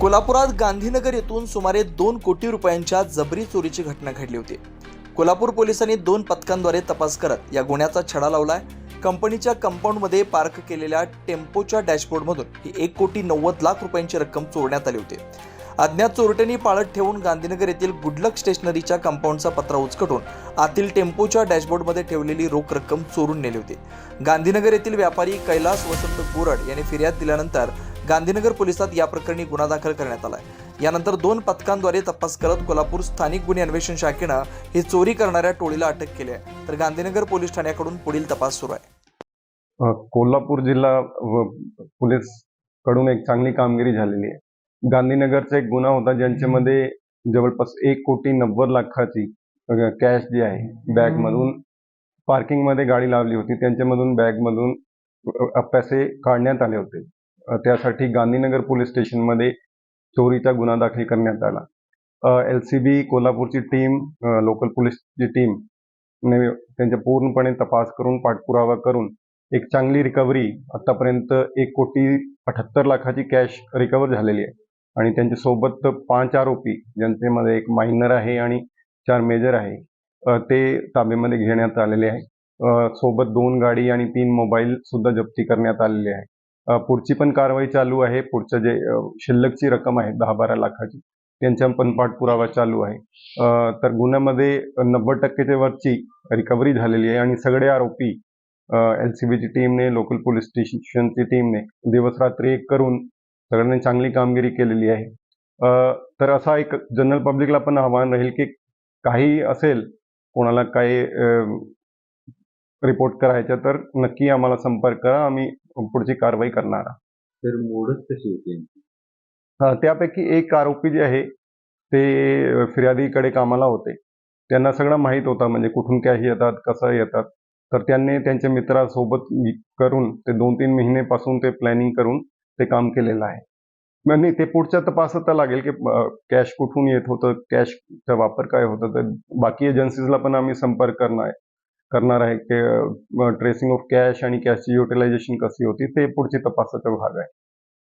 कोल्हापुरात गांधीनगर येथून सुमारे दोन कोटी रुपयांच्या जबरी चोरीची घटना घडली होती. कोल्हापूर पोलिसांनी दोन पथकांद्वारे तपास करत या गुन्ह्याचा छडा लावलाय. कंपनीच्या कंपाऊंडमध्ये पार्क केलेल्या टेम्पोच्या डॅशबोर्डमधून ही एक कोटी नव्वद लाख रुपयांची रक्कम चोरण्यात आली होती. अज्ञात चोरट्यांनी पाळत ठेवून गांधीनगर येथील गुडलक स्टेशनरीच्या कंपाऊंडचा पत्रा उचकटून आतील टेम्पोच्या डॅशबोर्डमध्ये ठेवलेली रोख रक्कम चोरून नेली होती. गांधीनगर येथील व्यापारी कैलास वसंत गोरड यांनी फिर्याद दिल्यानंतर गांधीनगर पोलिसात या प्रकरणी गुन्हा दाखल करण्यात आलाय. यानंतर दोन पथकांद्वारे तपास करत कोल्हापूर स्थानिक गुन्हे अन्वेषण शाखेनं ही चोरी करणाऱ्या टोळीला अटक केली आहे. तर गांधीनगर पोलीस ठाण्याकडून पुढील तपास सुरू आहे. कोल्हापूर जिल्हा पोलीसकडून एक चांगली कामगिरी झालेली आहे. गांधीनगरचा एक गुन्हा होता ज्यांच्यामध्ये जवळपास एक कोटी नव्वद लाखाची कॅश जी आहे बॅग मधून पार्किंगमध्ये गाडी लावली होती. त्यांच्यामधून बॅगमधून पैसे काढण्यात आले होते. त्यासाठी गांधीनगर पोलीस स्टेशनमध्ये चोरीचा गुन्हा दाखल करण्यात आला. एल सी बी कोल्हापूरची टीम लोकल पोलीसची टीम ने त्यांच्या पूर्णपणे तपास करून पाठपुरावा करून एक चांगली रिकव्हरी आतापर्यंत एक कोटी अठ्याहत्तर लाखाची कॅश रिकव्हर झालेली आहे. आणि त्यांच्यासोबत पाच आरोपी ज्यांच्यामध्ये एक मायनर आहे आणि चार मेजर आहे ते ताब्यामध्ये घेण्यात आलेले आहे. सोबत दोन गाडी आणि तीन मोबाईल सुद्धा जप्ती करण्यात आलेले आहे. पुढची पण कारवाई चालू आहे. पुढचं जे शिल्लकची रक्कम आहे दहा बारा लाखाची त्यांच्या पण पाठपुरावा चालू आहे. तर गुन्ह्यामध्ये नव्वद टक्केच्या वरची रिकव्हरी झालेली आहे आणि सगळे आरोपी एल सी बीची टीमने लोकल पोलीस स्टेशनची टीमने दिवस रात्री एक करून सगळ्यांनी चांगली कामगिरी केलेली आहे. तर असा एक जनरल पब्लिकला पण आव्हान राहील की काही असेल कोणाला काही रिपोर्ट करायचं तर नक्की आम्हाला संपर्क करा. आम्ही पुढची कारवाई करणार. तर मोडच कशी होती हा, त्यापैकी एक आरोपी जे आहे ते फिर्यादीकडे कामाला होते. त्यांना सगळं माहीत होतं म्हणजे कुठून कॅश येतात कसं येतात. तर त्यांनी त्यांच्या मित्रासोबत करून ते दोन तीन महिनेपासून ते प्लॅनिंग करून ते काम केलेलं आहे. म्हणजे ते पुढच्या तपासात लागेल की कॅश कुठून येत होतं कॅशचा वापर काय होतं तर बाकी एजन्सीजला पण आम्ही संपर्क करणार आहे. करणार आहे ट्रेसिंग ऑफ कॅश आणि कॅशची युटिलायझेशन कशी होती ते पुढची तपासाचा भाग आहे.